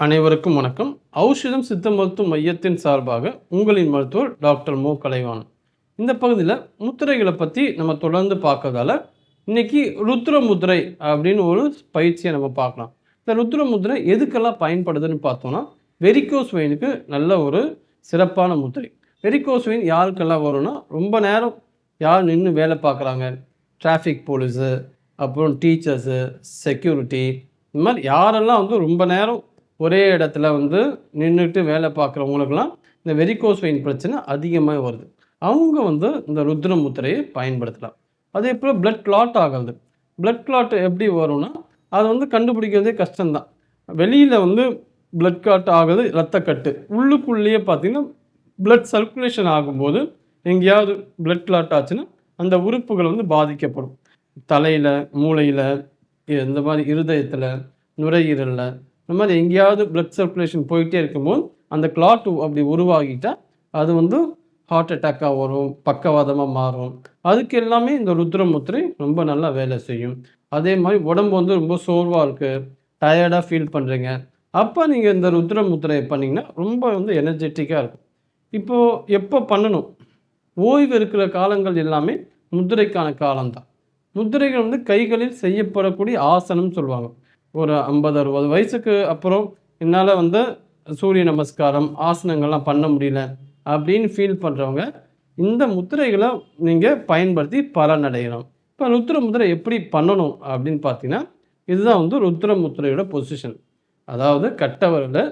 அனைவருக்கும் வணக்கம். ஔஷதம் சித்த மருத்துவ மையத்தின் சார்பாக உங்களின் மருத்துவர் டாக்டர் மு. கலைவான் இந்த பகுதியில் முத்திரைகளை பற்றி நம்ம தொடர்ந்து பார்க்கறதால இன்னைக்கு ருத்ர முத்திரை அப்படின்னு ஒரு பயிற்சியை நம்ம பார்க்கலாம். இந்த ருத்ர முத்திரை எதுக்கெல்லாம் பயன்படுதுன்னு பார்த்தோம்னா வெரிகோஸ் வெயினுக்கு நல்ல ஒரு சிறப்பான முத்திரை. வெரிகோஸ் வெயின் யாருக்கெல்லாம் வரும்னா ரொம்ப நேரம் யார் நின்று வேலை பார்க்குறாங்க? டிராஃபிக் போலீஸு அப்புறம் டீச்சர்ஸு செக்யூரிட்டி இந்த மாதிரி யாரெல்லாம் வந்து ரொம்ப நேரம் ஒரே இடத்துல வந்து நின்றுட்டு வேலை பார்க்குறவங்களுக்கெல்லாம் இந்த வெரிகோஸ் வெயின் பிரச்சனை அதிகமாக வருது. அவங்க வந்து இந்த ருத்ர முத்திரையை பயன்படுத்தலாம். அதே போல் பிளட் கிளாட் ஆகிறது. பிளட் கிளாட் எப்படி வரும்னா அது வந்து கண்டுபிடிக்கிறதே கஷ்டம்தான். வெளியில் வந்து பிளட் கிளாட் ஆகுது ரத்தக்கட்டு உள்ளுக்குள்ளேயே பார்த்தீங்கன்னா பிளட் சர்க்குலேஷன் ஆகும்போது எங்கேயாவது பிளட் கிளாட் ஆச்சுன்னா அந்த உறுப்புகள் வந்து பாதிக்கப்படும். தலையில் மூளையில் இந்த மாதிரி இருதயத்தில் நுரையீரலில் இந்த மாதிரி எங்கேயாவது பிளட் சர்க்குலேஷன் போயிட்டே இருக்கும்போது அந்த கிளாட் அப்படி உருவாகிட்டால் அது வந்து ஹார்ட் அட்டாக்காக வரும் பக்கவாதமாக மாறும். அதுக்கு எல்லாமே இந்த ருத்ரமுத்திரை ரொம்ப நல்லா வேலை செய்யும். அதே மாதிரி உடம்பு வந்து ரொம்ப சோர்வாக இருக்குது டயர்டாக ஃபீல் பண்ணுறீங்க அப்போ நீங்கள் இந்த ருத்ரமுத்திரையை பண்ணிங்கன்னா ரொம்ப வந்து எனர்ஜெட்டிக்காக இருக்கும். இப்போது எப்போ பண்ணணும்? ஓய்வு இருக்கிற காலங்கள் எல்லாமே முத்திரைக்கான காலம்தான். முத்திரைகள் வந்து கைகளில் செய்யப்படக்கூடிய ஆசனம்னு சொல்லுவாங்க. ஒரு ஐம்பது அறுபது வயசுக்கு அப்புறம் என்னால் வந்து சூரிய நமஸ்காரம் ஆசனங்கள்லாம் பண்ண முடியல அப்படின்னு ஃபீல் பண்ணுறவங்க இந்த முத்திரைகளை நீங்கள் பயன்படுத்தி பலனடையலாம் இப்போ ருத்ர முத்திரை எப்படி பண்ணணும் அப்படின்னு பார்த்தீங்கன்னா இதுதான் வந்து ருத்ர முத்திரையோட பொசிஷன் அதாவது கட்ட விரல்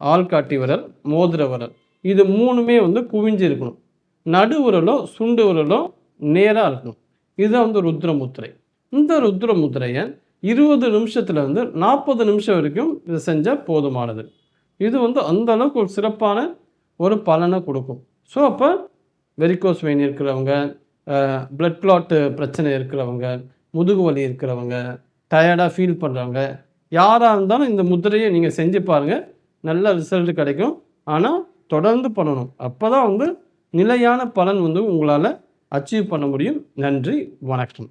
ஆள்காட்டி விரல் மோதிர விரல் இது மூணுமே வந்து குவிஞ்சு இருக்கணும். நடு உரலோ சுண்டு உரலோ நேராக இருக்கணும். இதுதான் வந்து ருத்ர முத்திரை. இந்த ருத்ர முத்திரையை இருபது நிமிஷத்துலேருந்து நாற்பது நிமிஷம் வரைக்கும் இதை செஞ்சால் போதுமானது. இது வந்து அந்த அளவுக்கு ஒரு சிறப்பான ஒரு பலனை கொடுக்கும். ஸோ அப்போ வெரிகோஸ் வெயின் இருக்கிறவங்க பிளட் கிளாட்டு பிரச்சனை இருக்கிறவங்க முதுகு வலி இருக்கிறவங்க டயர்டாக ஃபீல் பண்ணுறவங்க யாராக இருந்தாலும் இந்த முதிரையை நீங்கள் செஞ்சு பாருங்கள் நல்ல ரிசல்ட் கிடைக்கும். ஆனால் தொடர்ந்து பண்ணணும். அப்போ தான் வந்து நிலையான பலன் வந்து உங்களால் அச்சீவ் பண்ண முடியும். நன்றி வணக்கம்.